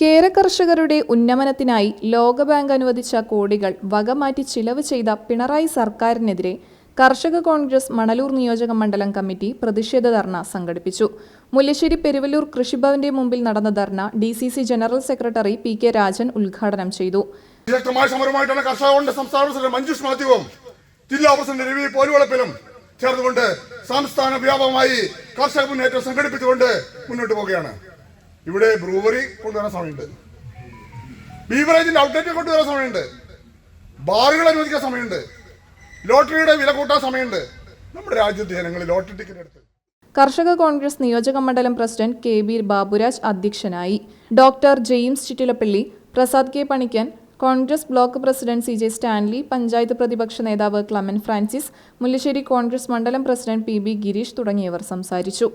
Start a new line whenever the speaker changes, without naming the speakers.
കേര കർഷകരുടെ ഉന്നമനത്തിനായി ലോകബാങ്ക് അനുവദിച്ച കോടികൾ വകമാറ്റി ചിലവ് ചെയ്ത പിണറായി സർക്കാരിനെതിരെ കർഷക കോൺഗ്രസ് മണലൂർ നിയോജക മണ്ഡലം കമ്മിറ്റി പ്രതിഷേധ ധർണ സംഘടിപ്പിച്ചു. മുല്ലശ്ശേരി പെരുവല്ലൂർ കൃഷിഭവന്റെ മുമ്പിൽ നടന്ന ധർണ D C C general secretary P K Rajan ഉദ്ഘാടനം ചെയ്തു.
സമരമായിട്ടാണ് കർഷക സംസ്ഥാന പ്രസിഡന്റ് മഞ്ജുഷ് മാത്യുവും ജില്ലാ പ്രസിഡന്റ് രവി പോലുവളപ്പിലും ചേർന്നുകൊണ്ട് സംസ്ഥാന വ്യാപകമായി കർഷക മുന്നേറ്റം സംഘടിപ്പിച്ചുകൊണ്ട് മുന്നോട്ട് പോവുകയാണ്. ഇവിടെ ബ്രൂവറി കൊണ്ടുവരാൻ സമയമുണ്ട്. ബീവറേജിന്റെ ഔട്ട്ലെറ്റ് കൊണ്ടുവരാൻ സമയമുണ്ട്. ബാറുകൾ അനുവദിക്കാൻ സമയമുണ്ട്. ലോട്ടറിയുടെ വില കൂട്ടാൻ സമയമുണ്ട്. നമ്മുടെ രാജ്യത്തെ ജനങ്ങൾ ലോട്ടറി ടിക്കറ്റ് എടുത്ത്.
കർഷക കോൺഗ്രസ് നിയോജക മണ്ഡലം പ്രസിഡന്റ് കെ ബി ബാബുരാജ് അധ്യക്ഷനായി. Doctor James Chittilappally Prasad K Panikkan Congress block president C J Stanley panchayat പ്രതിപക്ഷ നേതാവ് ക്ലമൻ ഫ്രാൻസിസ് മുല്ലശ്ശേരി കോൺഗ്രസ് മണ്ഡലം പ്രസിഡന്റ് പി ബി ഗിരീഷ് തുടങ്ങിയവർ സംസാരിച്ചു.